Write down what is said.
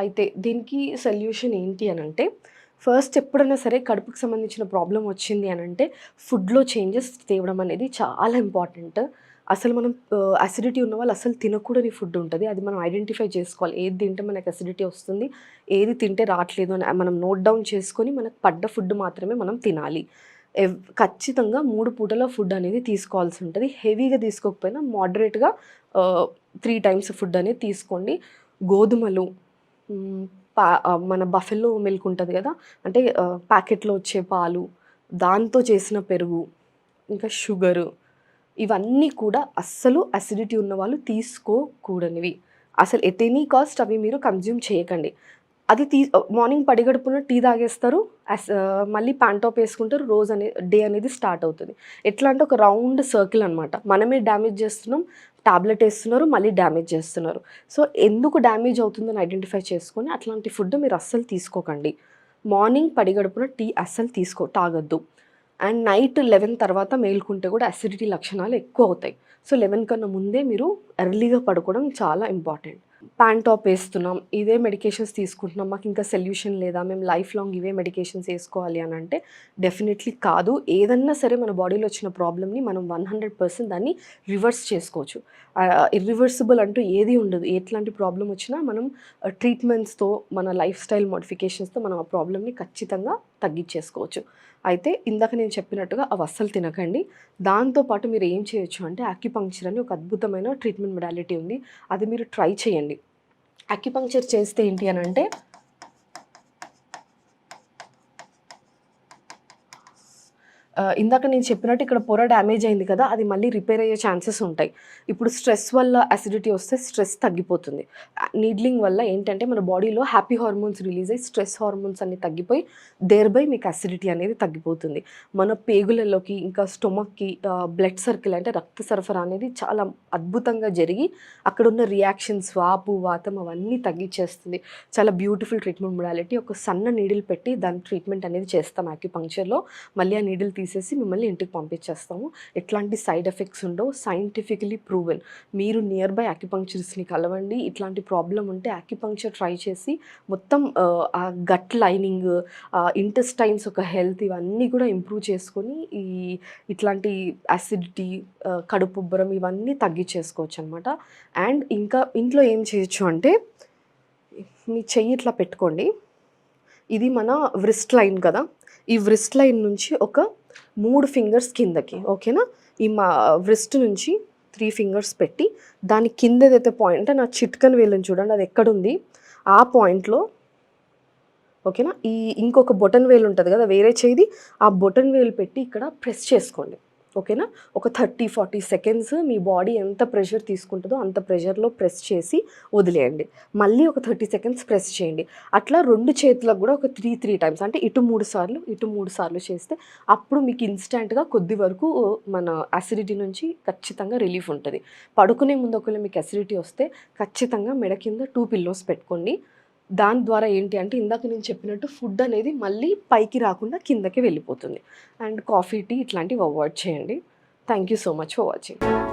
అయితే దీనికి సొల్యూషన్ ఏంటి అని అంటే ఫస్ట్ ఎప్పుడైనా సరే కడుపుకి సంబంధించిన ప్రాబ్లం వచ్చింది అని అంటే ఫుడ్లో చేంజెస్ తేవడం అనేది చాలా ఇంపార్టెంట్. అసలు మనం అసిడిటీ ఉన్న వాళ్ళు అసలు తినకూడని ఫుడ్ ఉంటుంది. అది మనం ఐడెంటిఫై చేసుకోవాలి. ఏది తింటే మనకు అసిడిటీ వస్తుంది ఏది తింటే రావట్లేదు అని మనం నోట్ డౌన్ చేసుకొని మనకు పడ్డ ఫుడ్ మాత్రమే మనం తినాలి. ఎవ్ ఖచ్చితంగా మూడు పూటల ఫుడ్ అనేది తీసుకోవాల్సి ఉంటుంది. హెవీగా తీసుకోకపోయినా మోడరేట్గా త్రీ టైమ్స్ ఫుడ్ అనేది తీసుకోండి. గోధుమలు మన బఫెల్లో మిల్క్ ఉంటుంది కదా? అంటే ప్యాకెట్లో వచ్చే పాలు దాంతో చేసిన పెరుగు ఇంకా షుగరు ఇవన్నీ కూడా అస్సలు అసిడిటీ ఉన్న వాళ్ళు తీసుకోకూడనివి. అసలు ఎట్ ఎనీ కాస్ట్ అవి మీరు కన్జ్యూమ్ చేయకండి. అది తీ మార్నింగ్ పడిగడుపున టీ తాగేస్తారు. అస్ మళ్ళీ ప్యాంటాప్ వేసుకుంటారు. రోజు అనే డే అనేది స్టార్ట్ అవుతుంది. ఎట్లా అంటే ఒక రౌండ్ సర్కిల్ అనమాట మనమే డ్యామేజ్ చేస్తున్నాం. టాబ్లెట్ వేస్తున్నారు. మళ్ళీ డ్యామేజ్ చేస్తున్నారు. సో ఎందుకు డ్యామేజ్ అవుతుందని ఐడెంటిఫై చేసుకొని అట్లాంటి ఫుడ్ మీరు అస్సలు తీసుకోకండి. మార్నింగ్ పడిగడుపున టీ అస్సలు తీసుకో తాగొద్దు. అండ్ నైట్ లెవెన్ తర్వాత మేల్కుంటే కూడా అసిడిటీ లక్షణాలు ఎక్కువ అవుతాయి. సో లెవెన్ కన్నా ముందే మీరు ఎర్లీగా పడుకోవడం చాలా ఇంపార్టెంట్ ప్యాంటాప్ వేస్తున్నాం ఇదే మెడికేషన్స్ తీసుకుంటున్నాం. మాకు ఇంకా సొల్యూషన్ లేదా? మేము లైఫ్ లాంగ్ ఇవే మెడికేషన్స్ వేసుకోవాలి అని అంటే డెఫినెట్లీ కాదు. ఏదన్నా సరే మన బాడీలో వచ్చిన ప్రాబ్లమ్ని మనం వన్ హండ్రెడ్ పర్సెంట్ దాన్ని రివర్స్ చేసుకోవచ్చు. ఇర్రివర్సిబుల్ అంటూ ఏది ఉండదు. ఎట్లాంటి ప్రాబ్లం వచ్చినా మనం ట్రీట్మెంట్స్తో మన లైఫ్ స్టైల్ మోడిఫికేషన్స్తో మనం ఆ ప్రాబ్లమ్ని ఖచ్చితంగా తగ్గించేసుకోవచ్చు. అయితే ఇందాక నేను చెప్పినట్టుగా అవి అస్సలు తినకండి. దాంతోపాటు మీరు ఏం చేయొచ్చు అంటే అక్యుపంక్చర్ అని ఒక అద్భుతమైన ట్రీట్మెంట్ మెడాలిటీ ఉంది. అది మీరు ట్రై చేయండి. అక్యుపంక్చర్ చేస్తే ఏంటి అని అంటే ఇందాక నేను చెప్పినట్టు ఇక్కడ పొర డ్యామేజ్ అయింది కదా అది మళ్ళీ రిపేర్ అయ్యే ఛాన్సెస్ ఉంటాయి. ఇప్పుడు స్ట్రెస్ వల్ల అసిడిటీ వస్తే స్ట్రెస్ తగ్గిపోతుంది. నీడ్లింగ్ వల్ల ఏంటంటే మన బాడీలో హ్యాపీ హార్మోన్స్ రిలీజ్ అయ్యి స్ట్రెస్ హార్మోన్స్ అన్ని తగ్గిపోయి దేర్ బై మీకు అసిడిటీ అనేది తగ్గిపోతుంది. మన పేగులలోకి ఇంకా స్టొమక్కి బ్లడ్ సర్కిల్ అంటే రక్త సరఫరా అనేది చాలా అద్భుతంగా జరిగి అక్కడ ఉన్న రియాక్షన్స్ వాపు వాతం అవన్నీ తగ్గించేస్తుంది చాలా బ్యూటిఫుల్ ట్రీట్మెంట్ మొడాలిటీ ఒక సన్న నీడిల్ పెట్టి దాని ట్రీట్మెంట్ అనేది చేస్తాం యాక్యుపంక్చర్లో మళ్ళీ ఆ నీడిల్ తీసేసి మిమ్మల్ని ఇంటికి పంపించేస్తాము. ఎట్లాంటి సైడ్ ఎఫెక్ట్స్ ఉండవు సైంటిఫికలీ ప్రూవెన్. మీరు నియర్ బై యాక్యుపంక్చర్స్ని కలవండి. ఇట్లాంటి ప్రాబ్లం ఉంటే యాక్యుపంక్చర్ ట్రై చేసి మొత్తం ఆ, గట్ లైనింగ్ ఇంటెస్టైన్స్ ఒక హెల్త్ ఇవన్నీ కూడా ఇంప్రూవ్ చేసుకొని ఈ ఇట్లాంటి యాసిడిటీ కడుపు ఉబ్బరం ఇవన్నీ తగ్గించేసుకోవచ్చు అనమాట అండ్ ఇంకా ఇంట్లో ఏం చేయొచ్చు అంటే మీ చెయ్యి ఇట్లా పెట్టుకోండి. ఇది మన వ్రిస్ట్ లైన్ కదా. ఈ వ్రిస్ట్ లైన్ నుంచి ఒక మూడు ఫింగర్స్ కిందకి ఓకేనా? ఈ మా వ్రిస్ట్ నుంచి త్రీ ఫింగర్స్ పెట్టి దాని కింద ఏదైతే పాయింట్ అంటే నా చిట్కన్ వేలని చూడండి అది ఎక్కడుంది ఆ పాయింట్లో ఓకేనా? ఈ ఇంకొక బొటన్ వేలు ఉంటుంది కదా వేరే చేది ఆ బొటన్ వేలు పెట్టి ఇక్కడ ప్రెస్ చేసుకోండి. ఓకేనా? ఒక థర్టీ ఫార్టీ సెకండ్స్ మీ బాడీ ఎంత ప్రెషర్ తీసుకుంటుందో అంత ప్రెషర్లో ప్రెస్ చేసి వదిలేయండి. మళ్ళీ ఒక థర్టీ సెకండ్స్ ప్రెస్ చేయండి. అట్లా రెండు చేతులకు కూడా ఒక త్రీ త్రీ టైమ్స్ అంటే ఇటు మూడు సార్లు ఇటు మూడు సార్లు చేస్తే అప్పుడు మీకు ఇన్స్టెంట్గా కొద్ది వరకు మన అసిడిటీ నుంచి ఖచ్చితంగా రిలీఫ్ ఉంటుంది. పడుకునే ముందు ఒకవేళ మీకు అసిడిటీ వస్తే ఖచ్చితంగా మెడ కింద టూ పిల్లోస్ పెట్టుకోండి. దాని ద్వారా ఏంటి అంటే ఇందాక నేను చెప్పినట్టు ఫుడ్ అనేది మళ్ళీ పైకి రాకుండా కిందకి వెళ్ళిపోతుంది. అండ్ కాఫీ టీ ఇట్లాంటివి అవాయిడ్ చేయండి. Thank you so much for watching